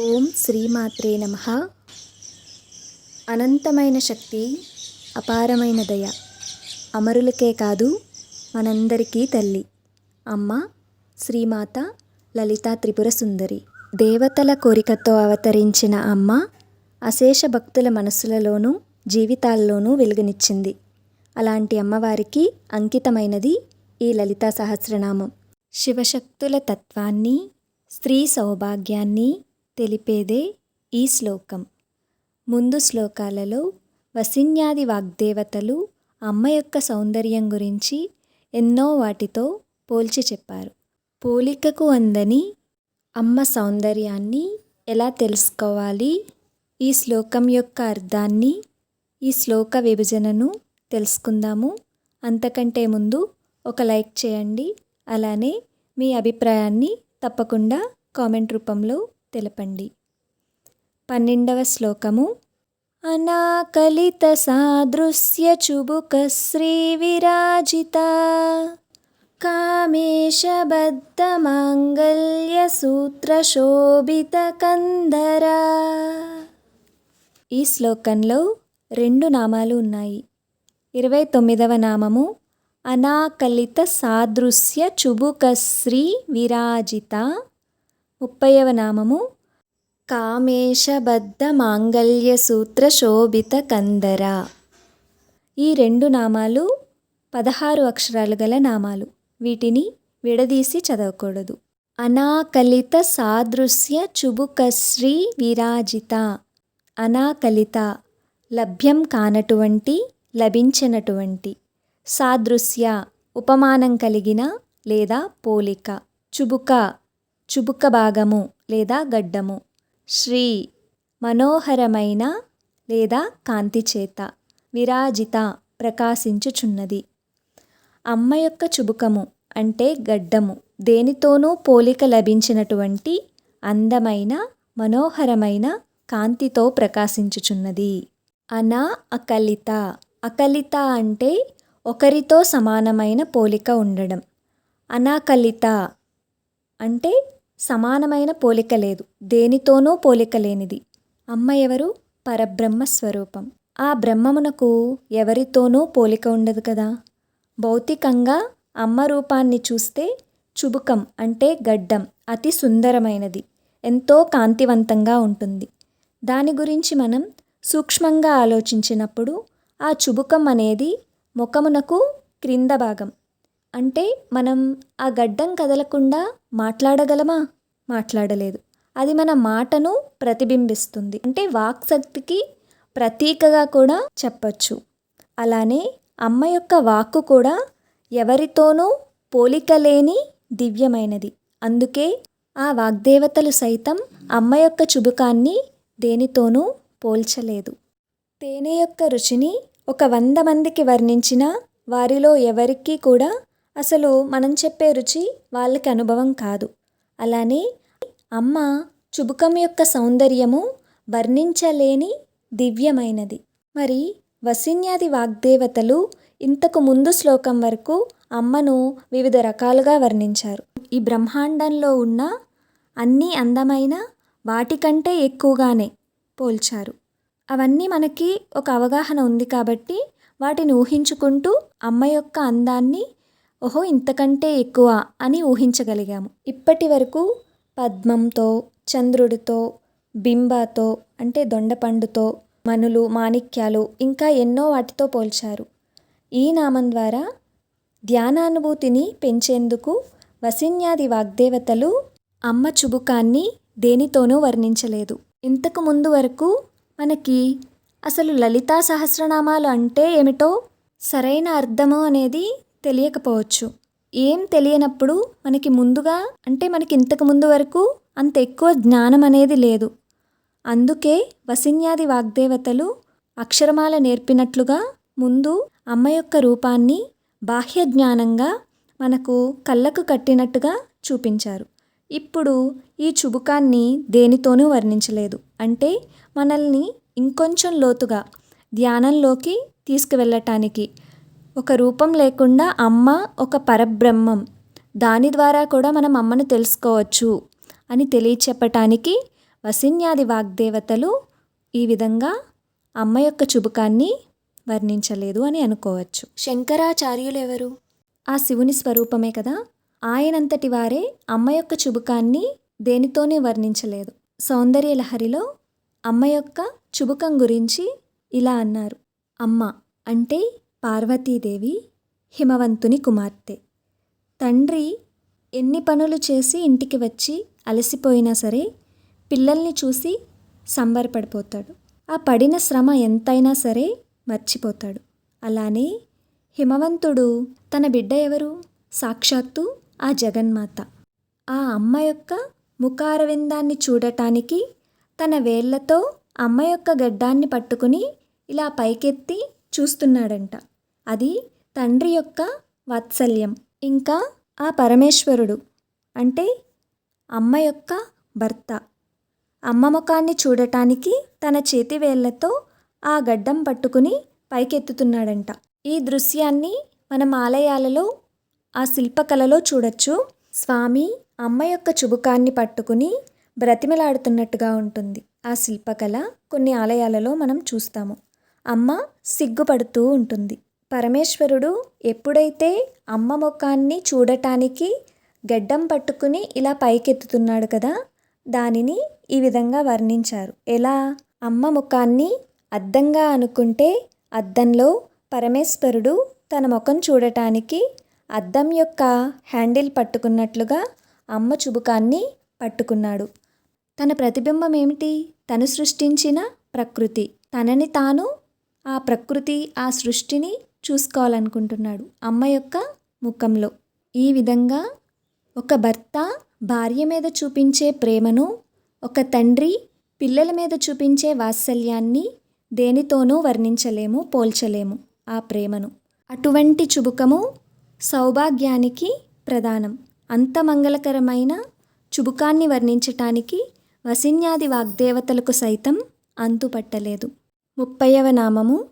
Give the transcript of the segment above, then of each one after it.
ఓం శ్రీమాత్రే నమ. అనంతమైన శక్తి అపారమైన దయ అమరులకే కాదు మనందరికీ తల్లి. అమ్మ శ్రీమాత లలితా త్రిపుర సుందరి. దేవతల కోరికతో అవతరించిన అమ్మ అశేష భక్తుల మనస్సులలోనూ జీవితాల్లోనూ వెలుగునిచ్చింది. అలాంటి అమ్మవారికి అంకితమైనది ఈ లలితా సహస్రనామం. శివశక్తుల తత్వాన్ని స్త్రీ సౌభాగ్యాన్ని తెలిపేదే ఈ శ్లోకం. ముందు శ్లోకాలలో వసిన్యాది వాగ్దేవతలు అమ్మ యొక్క సౌందర్యం గురించి ఎన్నో వాటితో పోల్చి చెప్పారు. పోలికకు అందని అమ్మ సౌందర్యాన్ని ఎలా తెలుసుకోవాలి? ఈ శ్లోకం యొక్క అర్థాన్ని ఈ శ్లోక విభజనను తెలుసుకుందాము. అంతకంటే ముందు ఒక లైక్ చేయండి. అలానే మీ అభిప్రాయాన్ని తప్పకుండా కామెంట్ రూపంలో తెలపండి. పన్నెండవ శ్లోకము. అనాకలిత సాదృశ్య చుబుక శ్రీ విరాజిత. కామేశబద్ధ మాంగళ్య సూత్ర శోభిత కందరా. ఈ శ్లోకంలో రెండు నామాలు ఉన్నాయి. ఇరవై తొమ్మిదవ నామము. అనాకలిత సాదృశ్య చుబుకశ్రీ విరాజిత. ముప్పైవ నామము. కామేశబద్ధ మాంగళ్య సూత్ర శోభిత కందర ఈ రెండు నామాలు పదహారు అక్షరాలు గల నామాలు. వీటిని విడదీసి చదవకూడదు. అనాకలిత సాదృశ్య చుబుకశ్రీ విరాజిత. అనాకలిత లభ్యం కానటువంటి లభించినటువంటి. సాదృశ్య ఉపమానం కలిగిన లేదా పోలిక. చుబుక చుబుక భాగము లేదా గడ్డము. శ్రీ మనోహరమైన లేదా కాంతి చేత విరాజిత ప్రకాశించుచున్నది. అమ్మ యొక్క చుబుకము అంటే గడ్డము. దేనితోనూ పోలిక లభించినటువంటి అందమైన మనోహరమైన కాంతితో ప్రకాశించుచున్నది. అనా అకలిత. అకలిత అంటే ఒకరితో సమానమైన పోలిక ఉండడం. అనాకలిత అంటే సమానమైన పోలిక లేదు. దేనితోనూ పోలిక లేనిది. అమ్మ ఎవరు? పరబ్రహ్మ స్వరూపం. ఆ బ్రహ్మమునకు ఎవరితోనూ పోలిక ఉండదు కదా? భౌతికంగా అమ్మ రూపాన్ని చూస్తే చుబుకం అంటే గడ్డం అతి సుందరమైనది ఎంతో కాంతివంతంగా ఉంటుంది. దాని గురించి మనం సూక్ష్మంగా ఆలోచించినప్పుడు ఆ చుబుకం అనేది ముఖమునకు క్రింద భాగం. అంటే మనం ఆ గడ్డం కదలకుండా మాట్లాడగలమా? మాట్లాడలేదు. అది మన మాటను ప్రతిబింబిస్తుంది. అంటే వాక్శక్తికి ప్రతీకగా కూడా చెప్పచ్చు. అలానే అమ్మ యొక్క వాక్కు కూడా ఎవరితోనూ పోలిక లేని దివ్యమైనది. అందుకే ఆ వాగ్దేవతలు సైతం అమ్మ యొక్క చుబుకాన్ని దేనితోనూ పోల్చలేదు. తేనె యొక్క రుచిని ఒక వంద మందికి వర్ణించిన వారిలో ఎవరికీ కూడా అసలు మనం చెప్పే రుచి వాళ్ళకి అనుభవం కాదు. అలానే అమ్మ చుబుకం యొక్క సౌందర్యము వర్ణించలేని దివ్యమైనది. మరి వసిన్యాది వాగ్దేవతలు ఇంతకు ముందు శ్లోకం వరకు అమ్మను వివిధ రకాలుగా వర్ణించారు. ఈ బ్రహ్మాండంలో ఉన్న అన్ని అందమైన వాటికంటే ఎక్కువగానే పోల్చారు. అవన్నీ మనకి ఒక అవగాహన ఉంది కాబట్టి వాటిని ఊహించుకుంటూ అమ్మ యొక్క అందాన్ని ఓహో ఇంతకంటే ఎక్కువ అని ఊహించగలిగాము. ఇప్పటి వరకు పద్మంతో చంద్రుడితో బింబాతో అంటే దొండపండుతో మనులు మాణిక్యాలు ఇంకా ఎన్నో వాటితో పోల్చారు. ఈ నామం ద్వారా ధ్యానానుభూతిని పెంచేందుకు వసిన్యాది వాగ్దేవతలు అమ్మ చుబుకాన్ని దేనితోనూ వర్ణించలేదు. ఇంతకు ముందు వరకు మనకి అసలు లలితా సహస్రనామాలు అంటే ఏమిటో సరైన అర్థము అనేది తెలియకపోవచ్చు. ఏం తెలియనప్పుడు మనకి ముందుగా అంటే మనకి ఇంతకు ముందు వరకు అంత ఎక్కువ జ్ఞానం అనేది లేదు. అందుకే వసిన్యాది వాగ్దేవతలు అక్షరమాల నేర్పినట్లుగా ముందు అమ్మ యొక్క రూపాన్ని బాహ్య జ్ఞానంగా మనకు కళ్ళకు కట్టినట్టుగా చూపించారు. ఇప్పుడు ఈ చుబుకాన్ని దేనితోనూ వర్ణించలేదు. అంటే మనల్ని ఇంకొంచెం లోతుగా ధ్యానంలోకి తీసుకువెళ్ళటానికి ఒక రూపం లేకుండా అమ్మ ఒక పరబ్రహ్మం. దాని ద్వారా కూడా మనం అమ్మను తెలుసుకోవచ్చు అని తెలియచెప్పటానికి వసిన్యాది వాగ్దేవతలు ఈ విధంగా అమ్మ యొక్క చుబుకాన్ని వర్ణించలేదు అని అనుకోవచ్చు. శంకరాచార్యులు ఎవరు ఆ శివుని స్వరూపమే కదా. ఆయనంతటి వారే అమ్మ యొక్క చుబుకాన్ని దేనితోనే వర్ణించలేదు. సౌందర్య లహరిలో అమ్మ యొక్క చుబుకం గురించి ఇలా అన్నారు. అమ్మ అంటే పార్వతీదేవి హిమవంతుని కుమార్తె. తండ్రి ఎన్ని పనులు చేసి ఇంటికి వచ్చి అలసిపోయినా సరే పిల్లల్ని చూసి సంబరపడిపోతాడు. ఆ పడిన శ్రమ ఎంతైనా సరే మర్చిపోతాడు. అలానే హిమవంతుడు తన బిడ్డ ఎవరు? సాక్షాత్తు ఆ జగన్మాత. ఆ అమ్మ యొక్క ముఖారవిందాన్ని చూడటానికి తన వేళ్ళతో అమ్మ యొక్క గడ్డాన్ని పట్టుకుని ఇలా పైకెత్తి చూస్తున్నాడంట. అది తండ్రి యొక్క వాత్సల్యం ఇంకా ఆ పరమేశ్వరుడు అంటే అమ్మ యొక్క భర్త. అమ్మ ముఖాన్ని చూడటానికి తన చేతివేళ్ళతో ఆ గడ్డం పట్టుకుని పైకెత్తుతున్నాడంట. ఈ దృశ్యాన్ని మనం ఆలయాలలో ఆ శిల్పకళలో చూడొచ్చు. స్వామి అమ్మ యొక్క చుబుకాన్ని పట్టుకుని బ్రతిమలాడుతున్నట్టుగా ఉంటుంది. ఆ శిల్పకళ కొన్ని ఆలయాలలో మనం చూస్తాము. అమ్మ సిగ్గుపడుతూ ఉంటుంది. పరమేశ్వరుడు ఎప్పుడైతే అమ్మ ముఖాన్ని చూడటానికి గడ్డం పట్టుకుని ఇలా పైకెత్తుతున్నాడు కదా దానిని ఈ విధంగా వర్ణించారు. ఎలా? అమ్మ ముఖాన్ని అద్దంగా అనుకుంటే అద్దంలో పరమేశ్వరుడు తన ముఖం చూడటానికి అద్దం యొక్క హ్యాండిల్ పట్టుకున్నట్లుగా అమ్మ చుబుకాన్ని పట్టుకున్నాడు. తన ప్రతిబింబం ఏమిటి తను సృష్టించిన ప్రకృతి. తనని తాను ఆ ప్రకృతి ఆ సృష్టిని చూసుకోవాలనుకుంటున్నాడు. అమ్మ యొక్క ముఖంలో ఈ విధంగా ఒక భర్త భార్య మీద చూపించే ప్రేమను ఒక తండ్రి పిల్లల మీద చూపించే వాత్సల్యాన్ని దేనితోనూ వర్ణించలేము పోల్చలేము ఆ ప్రేమను. అటువంటి చుబుకము సౌభాగ్యానికి ప్రధానం. అంత మంగళకరమైన చుబుకాన్ని వర్ణించటానికి వసిన్యాది వాగ్దేవతలకు సైతం అంతుపట్టలేదు. ముప్పైవ నామము.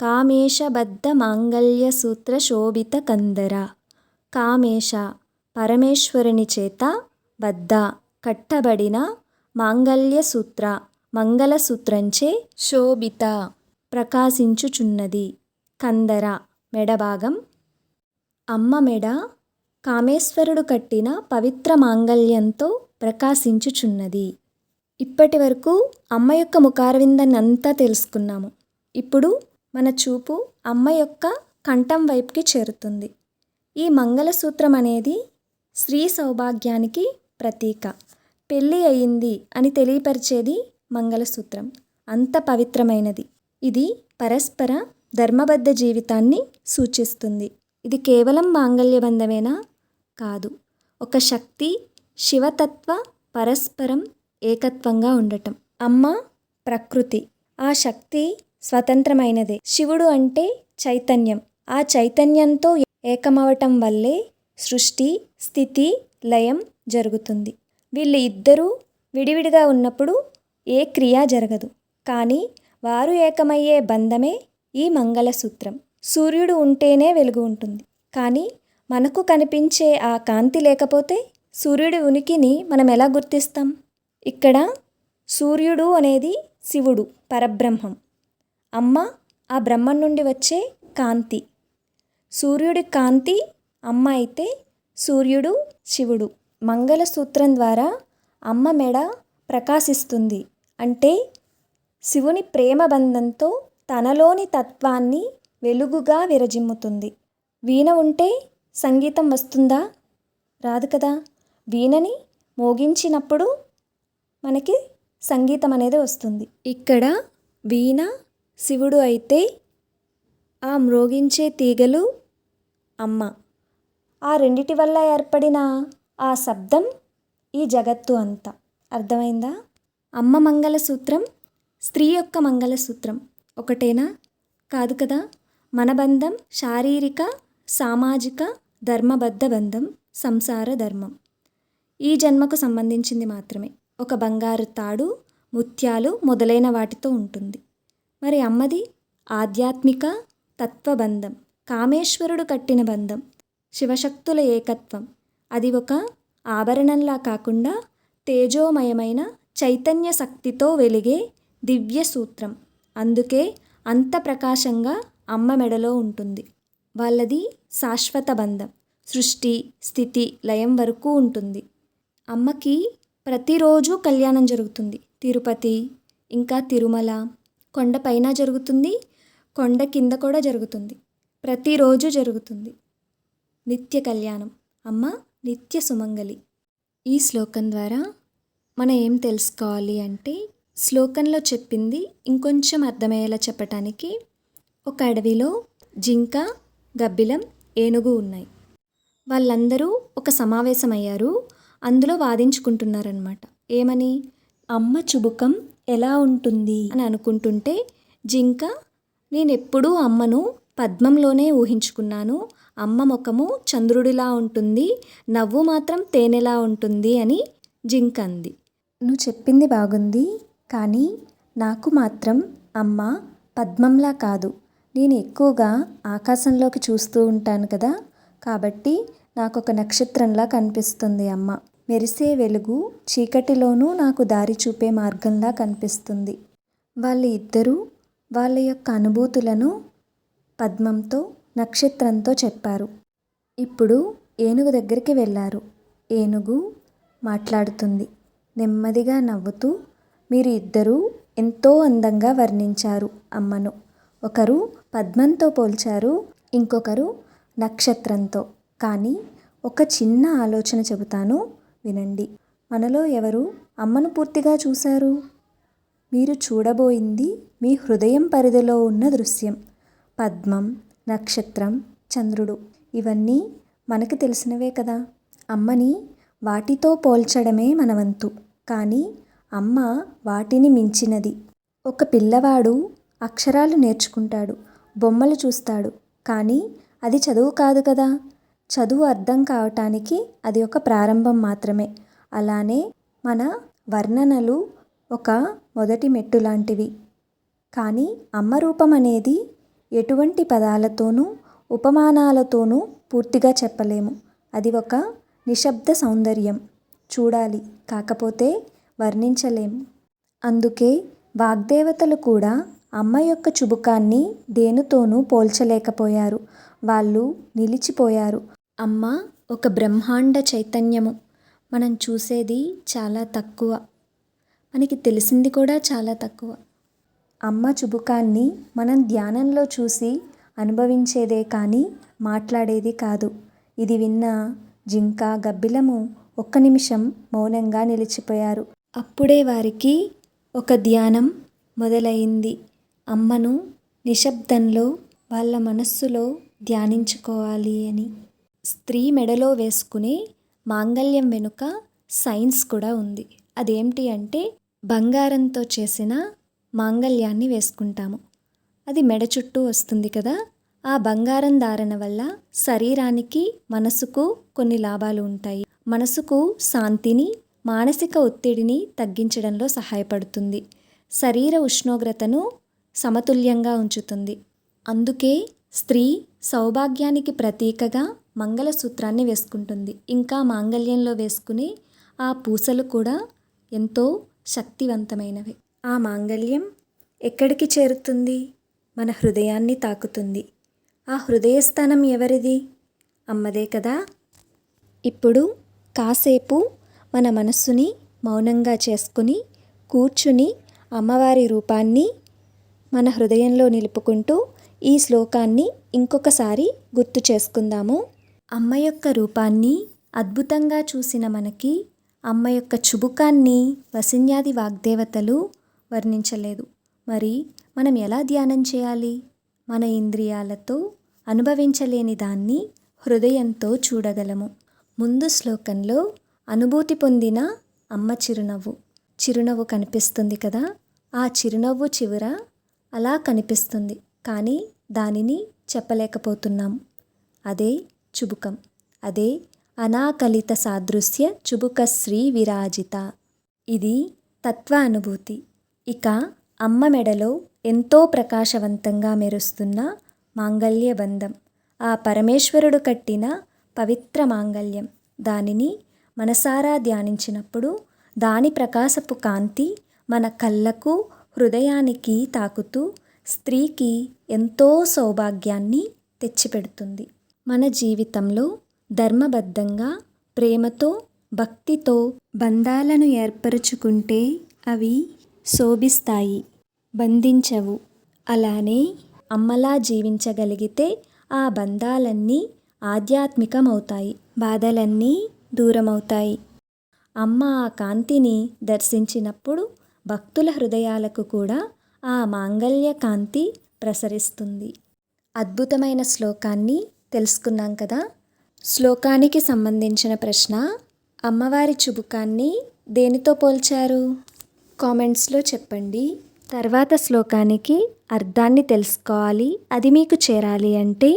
కామేశబద్ధ మాంగళ్య సూత్ర శోభిత కందర కామేశ పరమేశ్వరుని చేత బద్ధ కట్టబడిన మాంగళ్య సూత్ర మంగళసూత్రంచే శోభిత ప్రకాశించుచున్నది. కందర మెడభాగం. అమ్మ మెడ కామేశ్వరుడు కట్టిన పవిత్ర మాంగళ్యంతో ప్రకాశించుచున్నది. ఇప్పటి వరకు అమ్మ యొక్క ముఖారవిందాన్ని అంతా తెలుసుకున్నాము. ఇప్పుడు మన చూపు అమ్మ యొక్క కంఠం వైపుకి చేరుతుంది. ఈ మంగళసూత్రం అనేది స్త్రీ సౌభాగ్యానికి ప్రతీక. పెళ్ళి అయింది అని తెలియపరిచేది మంగళసూత్రం. అంత పవిత్రమైనది. ఇది పరస్పర ధర్మబద్ధ జీవితాన్ని సూచిస్తుంది. ఇది కేవలం మాంగళ్యబంధమేనా కాదు. ఒక శక్తి శివతత్వ పరస్పరం ఏకత్వంగా ఉండటం. అమ్మ ప్రకృతి. ఆ శక్తి స్వతంత్రమైనదే. శివుడు అంటే చైతన్యం. ఆ చైతన్యంతో ఏకమవటం వల్లే సృష్టి స్థితి లయం జరుగుతుంది. వీళ్ళు ఇద్దరూ విడివిడిగా ఉన్నప్పుడు ఏ క్రియ జరగదు. కానీ వారు ఏకమయ్యే బంధమే ఈ మంగళసూత్రం. సూర్యుడు ఉంటేనే వెలుగు ఉంటుంది. కానీ మనకు కనిపించే ఆ కాంతి లేకపోతే సూర్యుడి ఉనికిని మనం ఎలా గుర్తిస్తాం? ఇక్కడ సూర్యుడు అనేది శివుడు పరబ్రహ్మం. అమ్మ ఆ బ్రహ్మం నుండి వచ్చే కాంతి. సూర్యుడి కాంతి అమ్మ అయితే సూర్యుడు శివుడు. మంగళసూత్రం ద్వారా అమ్మ మెడ ప్రకాశిస్తుంది. అంటే శివుని ప్రేమ బంధంతో తనలోని తత్వాన్ని వెలుగుగా విరజిమ్ముతుంది. వీణ ఉంటే సంగీతం వస్తుందా? రాదు కదా. వీణని మోగించినప్పుడు మనకి సంగీతం అనేది వస్తుంది. ఇక్కడ వీణ శివుడు అయితే ఆ మ్రోగించే తీగలు అమ్మ. ఆ రెండిటి వల్ల ఏర్పడిన ఆ శబ్దం ఈ జగత్తు అంతా. అర్థమైందా? అమ్మ మంగళసూత్రం స్త్రీ యొక్క మంగళసూత్రం ఒకటేనా? కాదు కదా? మన బంధం శారీరక సామాజిక ధర్మబద్ధ బంధం సంసార ధర్మం. ఈ జన్మకు సంబంధించింది మాత్రమే. ఒక బంగారు తాడు ముత్యాలు మొదలైన వాటితో ఉంటుంది. మరి అమ్మది ఆధ్యాత్మిక తత్వబంధం కామేశ్వరుడు కట్టిన బంధం శివశక్తుల ఏకత్వం. అది ఒక ఆభరణంలా కాకుండా తేజోమయమైన చైతన్య శక్తితో వెలిగే దివ్య సూత్రం. అందుకే అంత ప్రకాశంగా అమ్మ మెడలో ఉంటుంది. వాళ్ళది శాశ్వత బంధం. సృష్టి స్థితి లయం వరకు ఉంటుంది. అమ్మకి ప్రతిరోజు కళ్యాణం జరుగుతుంది. తిరుపతి ఇంకా తిరుమల కొండపైన జరుగుతుంది కొండ కింద కూడా జరుగుతుంది. ప్రతిరోజు జరుగుతుంది. నిత్య కళ్యాణం. అమ్మ నిత్య సుమంగలి. ఈ శ్లోకం ద్వారా మనం ఏం తెలుసుకోవాలి అంటే శ్లోకంలో చెప్పింది ఇంకొంచెం అర్థమయ్యేలా చెప్పటానికి ఒక అడవిలో జింక గబ్బిలం ఏనుగు ఉన్నాయి. వాళ్ళందరూ ఒక సమావేశమయ్యారు. అందులో వాదించుకుంటున్నారనమాట ఏమని? అమ్మ చుబుకం ఎలా ఉంటుంది? అని అనుకుంటుంటే జింక నేను ఎప్పుడూ అమ్మను పద్మంలోనే ఊహించుకున్నాను. అమ్మ ముఖము చంద్రుడిలా ఉంటుంది నవ్వు మాత్రం తేనెలా ఉంటుంది అని జింక అంది. నువ్వు చెప్పింది బాగుంది కానీ నాకు మాత్రం అమ్మ పద్మంలా కాదు. నేను ఎక్కువగా ఆకాశంలోకి చూస్తూ ఉంటాను కదా కాబట్టి నాకు ఒక నక్షత్రంలా కనిపిస్తుంది అమ్మ. మెరిసే వెలుగు చీకటిలోనూ నాకు దారి చూపే మార్గంలా కనిపిస్తుంది. వాళ్ళ ఇద్దరూ వాళ్ళ యొక్క అనుభూతులను పద్మంతో నక్షత్రంతో చెప్పారు. ఇప్పుడు ఏనుగు దగ్గరికి వెళ్ళారు. ఏనుగు మాట్లాడుతుంది. నెమ్మదిగా నవ్వుతూ మీరు ఇద్దరూ ఎంతో అందంగా వర్ణించారు అమ్మను. ఒకరు పద్మంతో పోల్చారు ఇంకొకరు నక్షత్రంతో. కానీ ఒక చిన్న ఆలోచన చెబుతాను వినండి. మనలో ఎవరు అమ్మను పూర్తిగా చూశారు? మీరు చూడబోయింది మీ హృదయం పరిధిలో ఉన్న దృశ్యం. పద్మం నక్షత్రం చంద్రుడు. ఇవన్నీ మనకు తెలిసినవే కదా. అమ్మని వాటితో పోల్చడమే మన వంతు. కానీ అమ్మ వాటిని మించినది. ఒక పిల్లవాడు అక్షరాలు నేర్చుకుంటాడు బొమ్మలు చూస్తాడు. కానీ అది చదువు కాదు కదా. చదువు అర్థం కావటానికి అది ఒక ప్రారంభం మాత్రమే. అలానే మన వర్ణనలు ఒక మొదటి మెట్టు లాంటివి. కానీ అమ్మ రూపం అనేది ఎటువంటి పదాలతోనూ ఉపమానాలతోనూ పూర్తిగా చెప్పలేము. అది ఒక నిశ్శబ్ద సౌందర్యం. చూడాలి కాకపోతే వర్ణించలేము అందుకే వాగ్దేవతలు కూడా అమ్మ యొక్క చుబుకాన్ని దేనితోనూ పోల్చలేకపోయారు. వాళ్ళు నిలిచిపోయారు. అమ్మ ఒక బ్రహ్మాండ చైతన్యము. మనం చూసేది చాలా తక్కువ. మనకి తెలిసింది కూడా చాలా తక్కువ. అమ్మ చుబుకాన్ని మనం ధ్యానంలో చూసి అనుభవించేదే కానీ మాట్లాడేది కాదు. ఇది విన్న జింక గబ్బిలము ఒక్క నిమిషం మౌనంగా నిలిచిపోయారు. అప్పుడే వారికి ఒక ధ్యానం మొదలైంది. అమ్మను నిశ్శబ్దంలో వాళ్ళ మనస్సులో ధ్యానించుకోవాలి అని. స్త్రీ మెడలో వేసుకునే మాంగళ్యం వెనుక సైన్స్ కూడా ఉంది. అదేమిటి అంటే బంగారంతో చేసిన మాంగళ్యాన్ని వేసుకుంటాము. అది మెడ చుట్టూ వస్తుంది కదా ఆ బంగారం ధారణ వల్ల శరీరానికి మనసుకు కొన్ని లాభాలు ఉంటాయి. మనసుకు శాంతిని మానసిక ఒత్తిడిని తగ్గించడంలో సహాయపడుతుంది. శరీర ఉష్ణోగ్రతను సమతుల్యంగా ఉంచుతుంది. అందుకే స్త్రీ సౌభాగ్యానికి ప్రతీకగా మంగళసూత్రాన్ని వేసుకుంటుంది. ఇంకా మాంగళ్యంలో వేసుకునే ఆ పూసలు కూడా ఎంతో శక్తివంతమైనవి. ఆ మాంగళ్యం ఎక్కడికి చేరుతుంది? మన హృదయాన్ని తాకుతుంది. ఆ హృదయస్థానం ఎవరిది? అమ్మదే కదా. ఇప్పుడు కాసేపు మన మనస్సుని మౌనంగా చేసుకుని కూర్చుని అమ్మవారి రూపాన్ని మన హృదయంలో నిలుపుకుంటూ ఈ శ్లోకాన్ని ఇంకొకసారి గుర్తు చేసుకుందాము. అమ్మ యొక్క రూపాన్ని అద్భుతంగా చూసిన మనకి అమ్మ యొక్క చుబుకాన్ని వసిన్యాది వాగ్దేవతలు వర్ణించలేదు. మరి మనం ఎలా ధ్యానం చేయాలి? మన ఇంద్రియాలతో అనుభవించలేని దాన్ని హృదయంతో చూడగలము. ముందు శ్లోకంలో అనుభూతి పొందిన అమ్మ చిరునవ్వు. చిరునవ్వు కనిపిస్తుంది కదా? ఆ చిరునవ్వు చివర అలా కనిపిస్తుంది. కానీ దానిని చెప్పలేకపోతున్నాం. అదే చుబుకం. అదే అనాకలిత సాదృశ్య చుబుక శ్రీ విరాజిత. ఇది తత్వ అనుభూతి ఇక అమ్మ మెడలో ఎంతో ప్రకాశవంతంగా మెరుస్తున్న మాంగళ్య బంధం. ఆ పరమేశ్వరుడు కట్టిన పవిత్ర మాంగళ్యం. దానిని మనసారా ధ్యానించినప్పుడు దాని ప్రకాశపు కాంతి మన కళ్ళకు హృదయానికి తాకుతూ స్త్రీకి ఎంతో సౌభాగ్యాన్ని తెచ్చిపెడుతుంది. మన జీవితంలో ధర్మబద్ధంగా ప్రేమతో భక్తితో బంధాలను ఏర్పరచుకుంటే అవి శోభిస్తాయి బంధించవు. అలానే అమ్మలా జీవించగలిగితే ఆ బంధాలన్నీ ఆధ్యాత్మికమవుతాయి బాధలన్నీ దూరమవుతాయి. అమ్మ ఆ కాంతిని దర్శించినప్పుడు భక్తుల హృదయాలకు కూడా ఆ మాంగళ్య కాంతి ప్రసరిస్తుంది. అద్భుతమైన శ్లోకాన్ని తెలుసుకున్నాం కదా? శ్లోకానికి సంబంధించిన ప్రశ్న అమ్మవారి చుబుకాన్ని దేనితో పోల్చారు? కామెంట్స్లో చెప్పండి. తర్వాత శ్లోకానికి అర్థాన్ని తెలుసుకోవాలి అది మీకు చేరాలి అంటే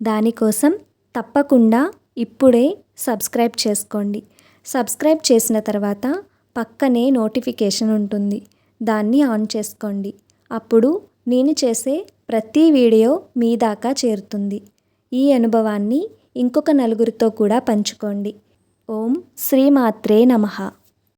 దానికోసం తప్పకుండా ఇప్పుడే సబ్స్క్రైబ్ చేసుకోండి. సబ్స్క్రైబ్ చేసిన తర్వాత పక్కనే నోటిఫికేషన్ ఉంటుంది దాన్ని ఆన్ చేసుకోండి. అప్పుడు నేను చేసే ప్రతి వీడియో మీ దాకా చేరుతుంది. ఈ అనుభవాన్ని ఇంకొక నలుగురితో కూడా పంచుకోండి. ఓం శ్రీమాత్రే నమః.